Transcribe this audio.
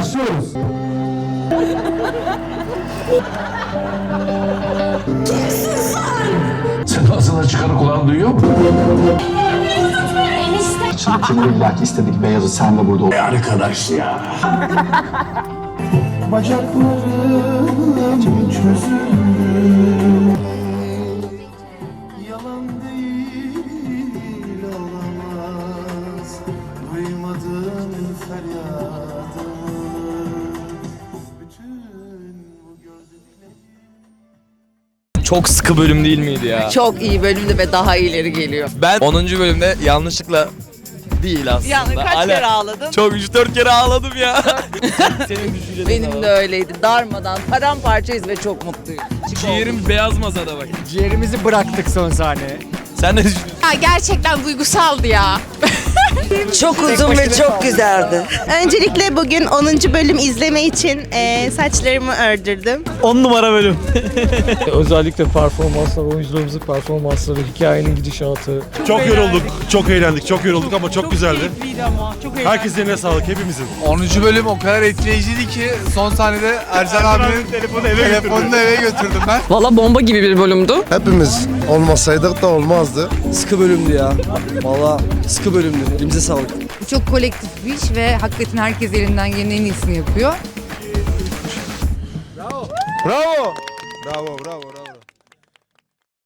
Başlıyoruz. Sen ağzına çıkanı kulağın duyuyor mu? Şimdi illaki istedik beyazı sen de burada ol. Arkadaş ya. Bacaklarım Duymadın feryadımı. Çok sıkı bölüm değil miydi ya? Çok iyi bölümde ve daha iyileri geliyor. Ben 10. bölümde yanlışlıkla değil aslında. Yani kaç Hala- kere ağladın? Çok 3-4 kere ağladım ya. Senin düşüncelerin Benim de öyleydi. Darmadan paramparçayız ve çok mutluyum. Ciğerim beyaz masada bak. Ciğerimizi bıraktık son sahneye. Sen ne düşünüyorsun? Ya gerçekten duygusaldı ya. Çok uzun ve çok güzeldi. Öncelikle bugün 10. bölüm izleme için eee, saçlarımı ördürdüm. 10 numara bölüm. Özellikle performanslar, oyuncularımızın performansları, hikayenin gidişatı. Çok yorulduk, çok eğlendik, çok yorulduk ama çok güzeldi. Herkesin eline sağlık hepimizin. 10. bölüm o kadar etkileyiciydi ki son sahnede Ercan abinin telefonu eve götürdüm ben. Valla bomba gibi bir bölümdü. Hepimiz olmasaydık da olmazdı. Sıkı bölümdü ya. Valla sıkı bölümdü. Elimize sağlık. Çok kolektif bir iş ve hakikaten herkes elinden gelen en iyisini yapıyor. Bravo. Bravo, bravo, bravo.